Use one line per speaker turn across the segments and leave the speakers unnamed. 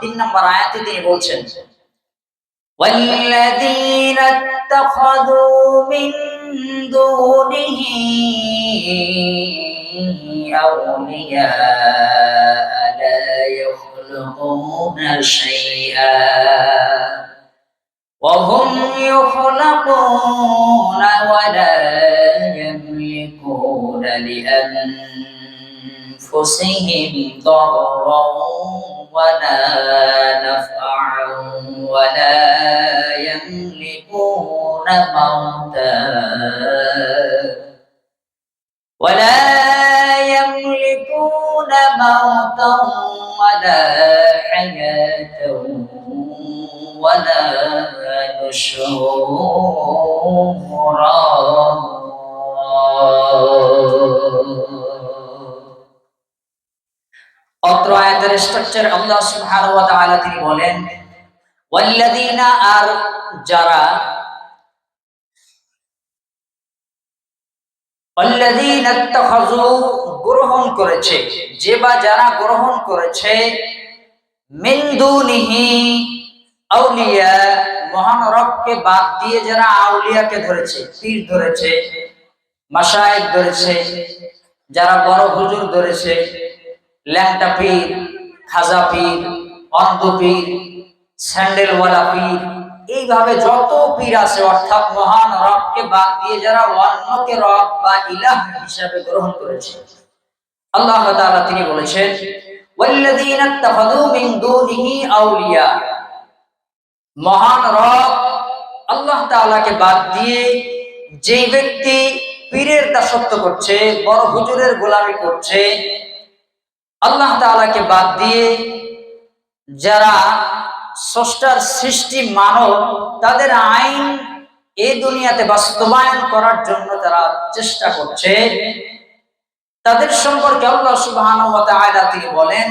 তিন নম্বর আয়াতে তিনি বলছেন والذين اتخذوا من دونه أولياء لا يخلقون شيئا وهم يخلقون ولا يملكون لأنفسهم ضرا ولا نفعا ولا يملكون موتا. ولا يملكون موتا ولا حياة ولا نشورا অত্র আয়াতের স্ট্রাকচার আল্লাহ সুবহানাহু ওয়া তাআলা তিনি বলেন, ওয়াল্লাযীনা আর যারা ওয়াল্লাযীনা ইত্তাখাযু গ্রহণ করেছে, যে বা যারা গ্রহণ করেছে, মিন দুনিহি আউলিয়া, মহান রবকে বাদ দিয়ে যারা আউলিয়াকে ধরেছে, পীর ধরেছে, মাশায়েখ ধরেছে, যারা বড় হুজুর ধরেছে ল্যাংটা পীর, খাজা পীর, অন্ধ পীর, স্যান্ডেলওয়ালা পীর, এইভাবে যত পীর আছে, অর্থাৎ মহান রবকে বাদ দিয়ে যারা অন্যকে রব বা ইলাহ হিসাবে গ্রহণ করেছে। আল্লাহ তাআলা তিনি বলেছেন, ওয়াল্লাযীনা ইত্তাখাযু মিন দুনিহি আউলিয়া। মহান রব আল্লাহ তাআলাকে বাদ দিয়ে যেই ব্যক্তি পীরের দাসত্ব করছে, বড় হুজুরের গোলামি করছে আল্লাহ তাআলাকে বাদ দিয়ে যারা স্রষ্টার সৃষ্টি মানব, তাদের আইন এই দুনিয়াতে বাস্তবায়ন করার জন্য তারা চেষ্টা করছে। তাদের সম্পর্কে আল্লাহ তাআলা তিনি বলেন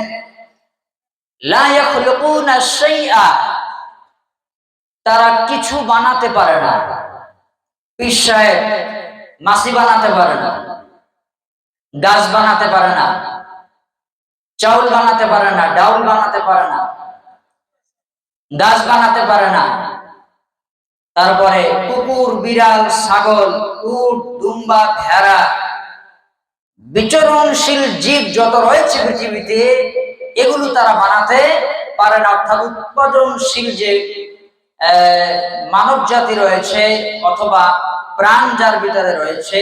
তারা কিছু বানাতে পারে না। সাহেব মাসি বানাতে পারে না। গাছ বানাতে পারে না। চাউল বানাতে পারে না, ডাউল বানাতে পারে না গাছ বানাতে পারে না। তারপরে কুকুর, বিড়াল, ছাগল, উট, দুম্বা, ভেড়া, বিচরণশীল জীব যত রয়েছে পৃথিবীতে, এগুলো তারা বানাতে পারে না। অর্থাৎ উৎপাদনশীল যে মানব জাতি রয়েছে অথবা প্রাণ যার ভিতরে রয়েছে,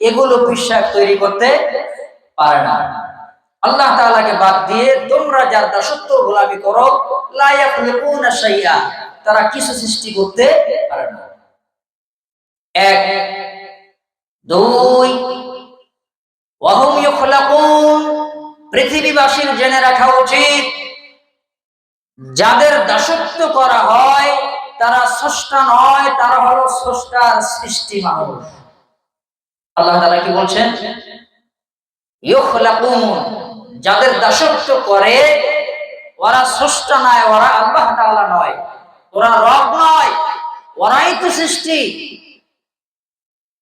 এগুলো বিশ্বাস তৈরি করতে পারে না। আল্লাহ তাআলাকে বাদ দিয়ে তোমরা যার দাসত্ব গোলামি করো, লা ইয়াখলুকুনা শাইআ, তারা কিছু সৃষ্টি করতে পারে না। এক, দুই, ওয়াহুম ইখলাকুন পৃথিবীবাসীর জেনে রাখা উচিত, যাদের দাসত্ব করা হয়, তারা স্রষ্টা নয়, তারা হলো স্রষ্টার সৃষ্টি মানুষ। আল্লাহ তাআলা কি বলছেন? ইখলাকুন যাদের দাসত্ব করে, ওরা স্রষ্টা নয়, ওরা আল্লাহ তাআলা নয়, ওরা রব নয়, ওরাই তো সৃষ্টি।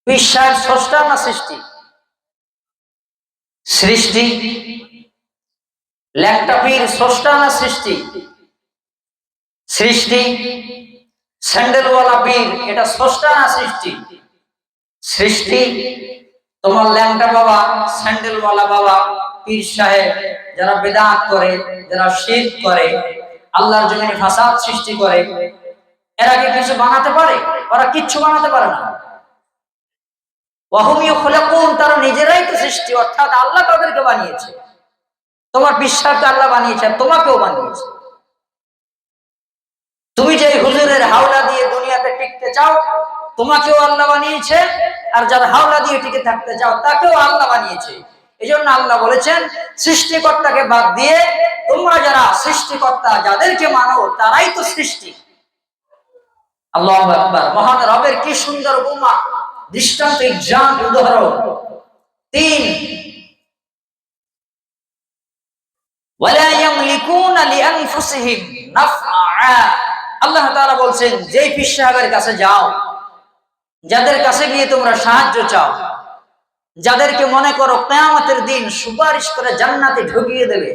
বিশ্বাস স্রষ্টা না সৃষ্টি? সৃষ্টি। ল্যাংটা পীর স্রষ্টা না সৃষ্টি? সৃষ্টি। স্যান্ডেলওয়ালা পীর এটা স্রষ্টা না সৃষ্টি? সৃষ্টি। তোমার ল্যাংটা বাবা, স্যান্ডেলওয়ালা বাবা পীর সাহেব যারা বেদাত করে, যারা শির করে, আল্লাহর জমিনে ফাসাদ সৃষ্টি করে, এরা কি কিছু বানাতে পারে? ওরা কিচ্ছু বানাতে পারে না। ওয়াহুমিও খোলাকুন তারা নিজেরাই তো সৃষ্টি, অর্থাৎ আল্লাহ তাদেরকে বানিয়েছে। তোমার বিশ্বাসকে আল্লাহ বানিয়েছে তোমাকেও বানিয়েছে। তুমি যে হুজুরের হাওলা দিয়ে দুনিয়াতে টিকতে চাও, তোমাকেও আল্লাহ বানিয়েছে, আর যার হাওলা দিয়ে টিকে থাকতে চাও, তাকেও আল্লাহ বানিয়েছে। এই জন্য আল্লাহ বলেছেন, সৃষ্টিকর্তাকে বাদ দিয়ে তোমরা যারা সৃষ্টিকর্তা যাদেরকে মানো, তারাই তো সৃষ্টি। আল্লাহ মহান রবের কি সুন্দর উপমা, দৃষ্টান্ত এক্সাম উদাহরণ। তিন আল্লাহ তারা বলছেন, যেই পীর সাহেবের কাছে যাও, যাদের কাছে গিয়ে তোমরা সাহায্য চাও যাদেরকে মনে করো কিয়ামতের দিন সুপারিশ করে জান্নাতে ঢুকিয়ে দেবে,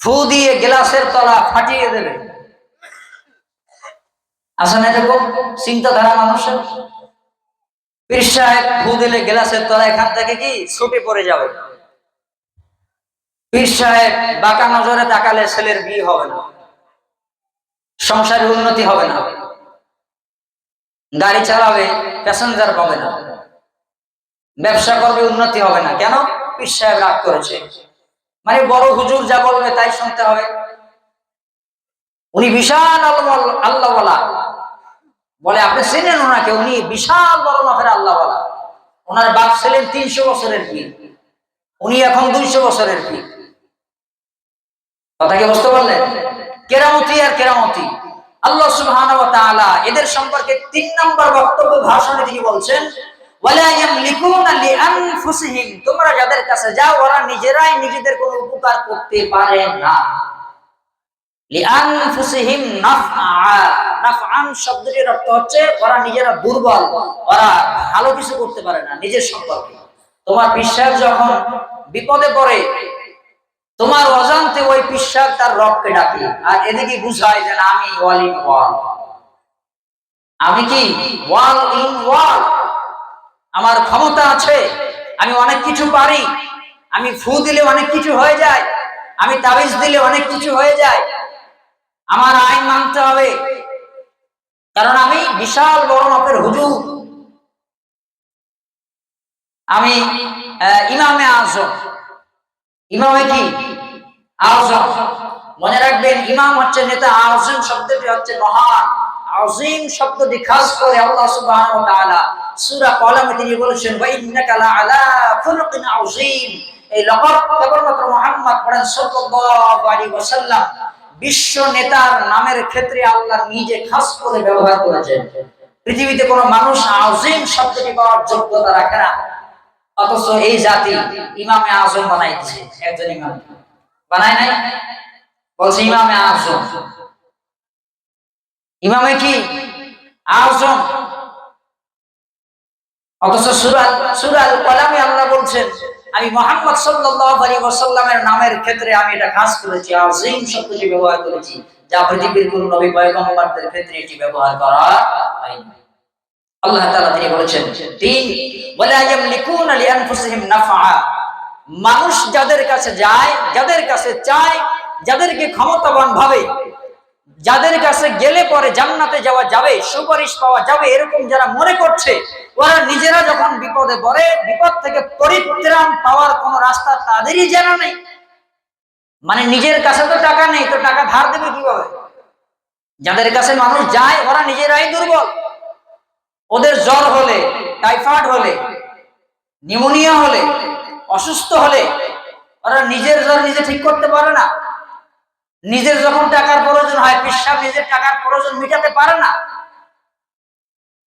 ফু দিয়ে গ্লাসের তলা ফাটিয়ে দেবে। আসে না এরকম চিন্তাধারা মানুষের। পীর ফু দিলে গ্লাসের তলা এখান থেকে কি ছুটে পড়ে যাবে? পীর সাহেব বাঁকা নজরে তাকালে ছেলের বিয়ে হবে না সংসারের উন্নতি হবে না। গাড়ি চালাবে প্যাসেঞ্জার পাবে না। ব্যবসা করবে, উন্নতি হবে না। কেন? পীর সাহেব রাগ করেছে। মানে বড় হুজুর যা বলবে তাই শুনতে হবে। উনি বিশাল আল্লাহ বলা, আপনি চেনেন ওনাকে? উনি বিশাল বড় মাফের বলা ওনার বাপ ছিলেন তিনশো বছরের কি উনি এখন দুইশো বছরের কি কথা কি বুঝতে পারলেন? কেরামতি আর কেরামতি। আল্লাহ তাআলা এদের সম্পর্কে তিন নম্বর বক্তব্য ভাষণে তিনি বলছেন তোমরা যাদের কাছে যাও, ওরা নিজেরাই নিজেদের কোনো উপকার করতে পারে না। শব্দটির অর্থ হচ্ছে ওরা নিজেরা দুর্বল, ওরা ভালো কিছু করতে পারে না নিজের সম্পর্কে। তোমার বিশ্বাস যখন বিপদে পড়ে, তোমার অজান্তে ওই বিশ্বাস তার রবকে ডাকে আর এদিকে বুঝায় যে আমি ওয়াল ইন ওয়াল। আমি কি ওয়াল ইন ওয়াল? আমার ক্ষমতা আছে, আমি অনেক কিছু পারি, আমি ফু দিলে অনেক কিছু হয়ে যায়, আমি তাবিজ দিলে অনেক কিছু হয়ে যায়। আমার আইন মানতে হবে। কারণ আমি বিশাল বড় মাপের হুজুর। আমি ইমামে আজম। ইমামে কি? আজম। মনে রাখবেন, ইমাম হচ্ছে নেতা আজম, শব্দটি হচ্ছে মহান। আজিম খাস করে আল্লাহ ওয়া তাআলা। সূরা তিনি বলেছেন, ওয়া ইন্নাকা লাআলা খুলুকিন আযীম। এই কেবলমাত্র মুহাম্মদ সাল্লাল্লাহু আলাইহি ওয়াসাল্লাম বিশ্ব নেতার নামের ক্ষেত্রে আল্লাহ নিজে খাস করে ব্যবহার করেছেন। পৃথিবীতে কোনো মানুষ আযীম শব্দটি পাওয়ার যোগ্যতা রাখে না। অথচ এই জাতি ইমামে আজম বানাইছে, একজন ইমাম। বানায় নাই? বলছে ইমামে আজম। ইমামে কি? আজম অথচ সুরাল সুরাল কলামে আল্লাহ বলছেন, আমি মোহাম্মদ সাল্লাল্লাহু আলাইহি ওয়াসাল্লামের নামের ক্ষেত্রে আমি এটা খাস করেছি, আযীম শব্দটি ব্যবহার করেছি, যা পৃথিবীর কোন নবী পয়গম্বরদের ক্ষেত্রে এটি ব্যবহার করা হয়নি। আল্লাহ তাআলা তিনি বলেছেন তিন ওয়ালা ইয়ামলিকুনা লিআনফুসিহিম নাফআ। মানুষ যাদের কাছে যায়, যাদের কাছে চায়, যাদেরকে ক্ষমতাবান ভাবে যাদের কাছে গেলে পরে জান্নাতে যাওয়া যাবে, সুপারিশ পাওয়া যাবে, এরকম যারা মনে করছে, ওরা নিজেরা যখন বিপদে পড়ে, বিপদ থেকে পরিত্রাণ পাওয়ার কোনো রাস্তা তাদেরই জানা নেই। মানে নিজের কাছে তো টাকা নেই, তো টাকা ধার দেবে কীভাবে? যাদের কাছে মানুষ যায়, ওরা নিজেরাই দুর্বল। ওদের জ্বর হলে, টাইফয়েড হলে, নিউমোনিয়া হলে, অসুস্থ হলে, ওরা নিজের জ্বর নিজে ঠিক করতে পারে না। নিজের যখন টাকার প্রয়োজন হয় পিস সাহেব নিজের টাকার প্রয়োজন মিটাতে পারে না।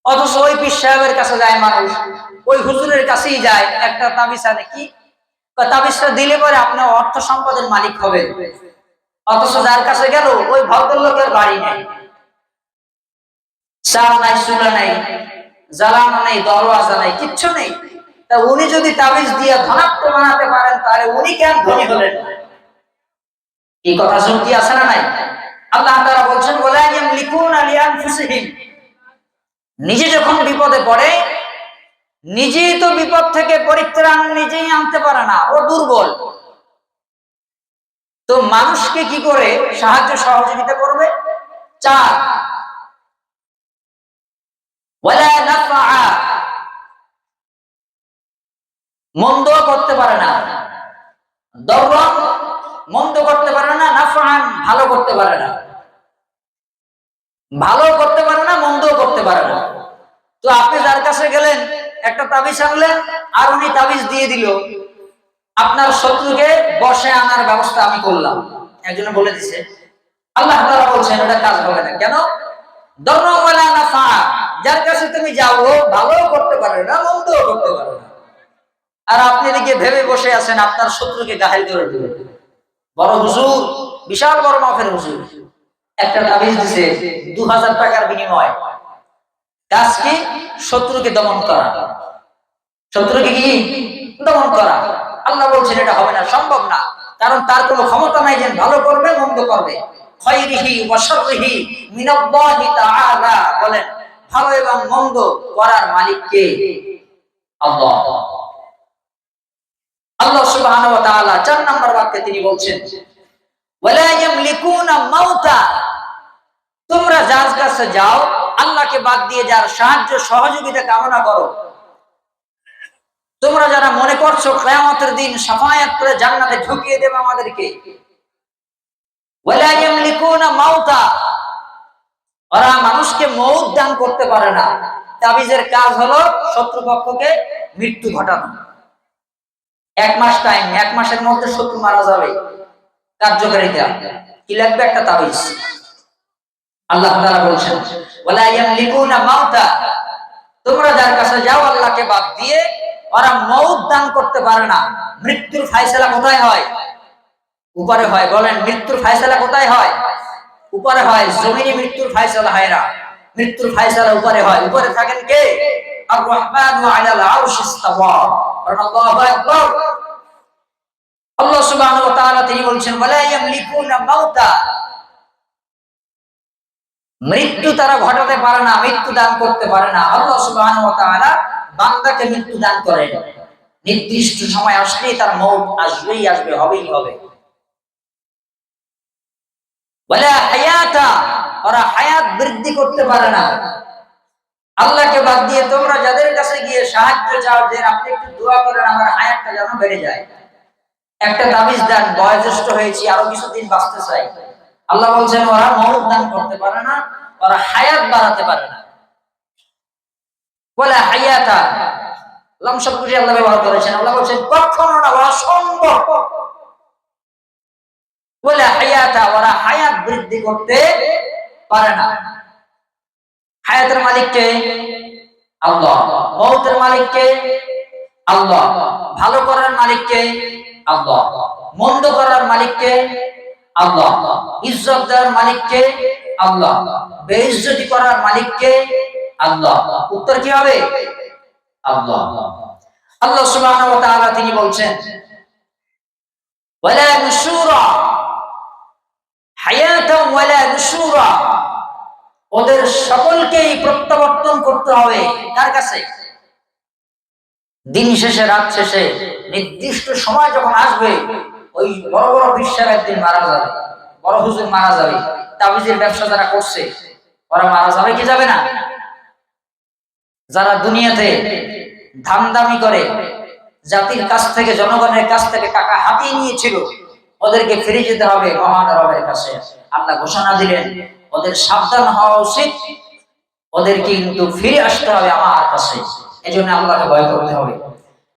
অথচ ওই পিস সাহেবের কাছে যায় মানুষ, ওই হুজুরের কাছেই যায়, একটা তাবিজ আনে কি? তাবিজটা দিলে পরে আপনি অর্থ সম্পদের মালিক হবেন অথচ যার কাছে গেল, ওই ভদ্রলোকের বাড়ি নেই। চাল নাই, চুলা নাই, জ্বালানো নেই, দরওয়াজা নাই, কিচ্ছু নেই। তা উনি যদি তাবিজ দিয়ে ধনাত্ম বানাতে পারেন, তাহলে উনি কেন ধনী হলেন? না? এই কথা যুক্তি আছে না নাই? আল্লাহ তাআলা বলছেন, ওয়ালা ইয়ামলিকুনা লিআনফুসিহিম। নিজে যখন বিপদে পড়ে, নিজেই তো বিপদ থেকে পরিত্রাণ নিজেই আনতে পারে না, ও দুর্বল। তো মানুষকে কি করে সাহায্য সহযোগিতা করবে? চার মন্দ করতে পারে না। দররম মন্দ করতে পারে না নাফআন ভালো করতে পারে না। ভালো করতে পারে না, মন্দও করতে পারে না। তো আপনি যার কাছে গেলেন, একটা তাবিজ আনলেন, আর উনি তাবিজ দিয়ে দিল। আপনার শত্রুকে বসে আনার ব্যবস্থা আমি করলাম। একজনে বলে দিছে, আল্লাহ তাআলা বলছেন, এটা কাজ হবে না। কেন? যার কাছে তুমি যাও ভালো করতে পারে না, মন্দও করতে পারে না। আর আপনি এদিকে ভেবে বসে আছেন, আপনার শত্রুকে গাহেল করে দিবেন বড় হুজুর বিশাল বড় মাফের হুজুর একটা তাবিজ দিছে দু হাজার টাকার বিনিময়। কাজ কি শত্রুকে দমন করা? শত্রুকে কি দমন করা? আল্লাহ বলছেন, এটা হবে না, সম্ভব না। কারণ তার কোনো ক্ষমতা নাই যে ভালো করবে, মন্দ করবে। বলেন, ভালো এবং মন্দ করার মালিক আল্লাহ। আল্লাহ সুবহানাহু চার নম্বর বাক্যে তিনি বলছেন তোমরা যার কাছে যাও, আল্লাহকে বাদ দিয়ে যার সাহায্য, সহযোগিতা, কামনা করো। তোমরা যারা মনে করছ কিয়ামতের দিন সাফায়াত করে জান্নাতে ঢুকিয়ে দেবে আমাদেরকে ওরা মানুষকে মৌত দান করতে পারে না। তাবিজের কাজ হলো শত্রুপক্ষকে মৃত্যু ঘটানো। এক মাস টাইম এক মাসের মধ্যে শত্রু মারা যাবে। কার্যকারিতা। কি লাগবে একটা তাবিজ? আল্লাহ তাআলা বলছেন, ওয়ালা ইয়ামলিকুনা মাউতা। তোমরা যার কাছে যাও, আল্লাহকে বাদ দিয়ে ওরা মৌত দান করতে পারে না। মৃত্যুর ফায়সালা কোথায় হয়? উপরে হয়। বলেন, মৃত্যুর ফায়সালা কোথায় হয়? উপরে হয়। জমিনে মৃত্যুর ফায়সালা হয় না। মৃত্যুর ফায়সালা উপরে হয়। উপরে থাকেন কে? আর রহমান আলাল আরশ ইস্তাওয়া। আল্লাহু আকবার। আল্লাহ তাআলা তিনি বলছেন মৃত্যু তারা ঘটাতে পারে না, মৃত্যু দান করতে পারে না। আল্লাহ বান্দাকে মৃত্যু দান করেন। নির্দিষ্ট সময় আসলেই তার মৌত আসবেই আসবে, হবেই হবে। ওয়ালা হায়াতা, ওরা হায়াত বৃদ্ধি করতে পারে না। আল্লাহকে বাদ দিয়ে তোমরা যাদের কাছে গিয়ে সাহায্য চাও, যে আপনি একটু দোয়া করেন, আমার হায়াতটা যেন বেড়ে যায়। একটা তাবিজ দেন, বয়োজ্যেষ্ঠ হয়েছি, আরও কিছুদিন বাঁচতে চাই। আল্লাহ বলছেন, ওরা মৌত দান করতে পারে না, ওরা হায়াত বাড়াতে পারে না। বলে, হায়াতা। আল্লাহ ব্যবহার করেছেন। আল্লাহ বলছেন, কখনো না অসম্ভব বলে, হায়াতা, ওরা হায়াত বৃদ্ধি করতে পারে না। হায়াতের মালিককে আল্লাহ। মৌতের মালিককে আল্লাহ। ভালো করার মালিককে আল্লাহ। মন্দ করার মালিককে আল্লাহ। ইজ্জত দেওয়ার মালিককে আল্লাহ। বেইজ্জতি করার মালিককে আল্লাহ। উত্তর কি হবে? আল্লাহ। আল্লাহ সুবহানাহু ওয়া তাআলা তিনি বলছেন, ওয়ালা নুশুরা হায়াতাম ওয়ালা নুশুরা ওদের সকলকেই প্রত্যাবর্তন করতে হবে। কার কাছে? দিন শেষে, রাত শেষে, নির্দিষ্ট সময় যখন আসবে, ওই বড় বড় বিশ্বের একদিন মারা যাবে, বড় হুজুর মারা যাবে, তাবিজের ব্যবসা যারা করছে, ওরা মারা যাবে কি যাবে না? যারা দুনিয়াতে ধামদামি করে, জাতির কাছ থেকে, জনগণের কাছ থেকে টাকা হাতিয়ে নিয়েছিল, ওদেরকে ফিরে যেতে হবে মহান রবের কাছে। আল্লাহ ঘোষণা দিলেন, ওদের সাবধান হওয়া উচিত, ওদেরকে কিন্তু ফিরে আসতে হবে আমার কাছে। এই জন্য আল্লাহকে ভয় করতে হবে।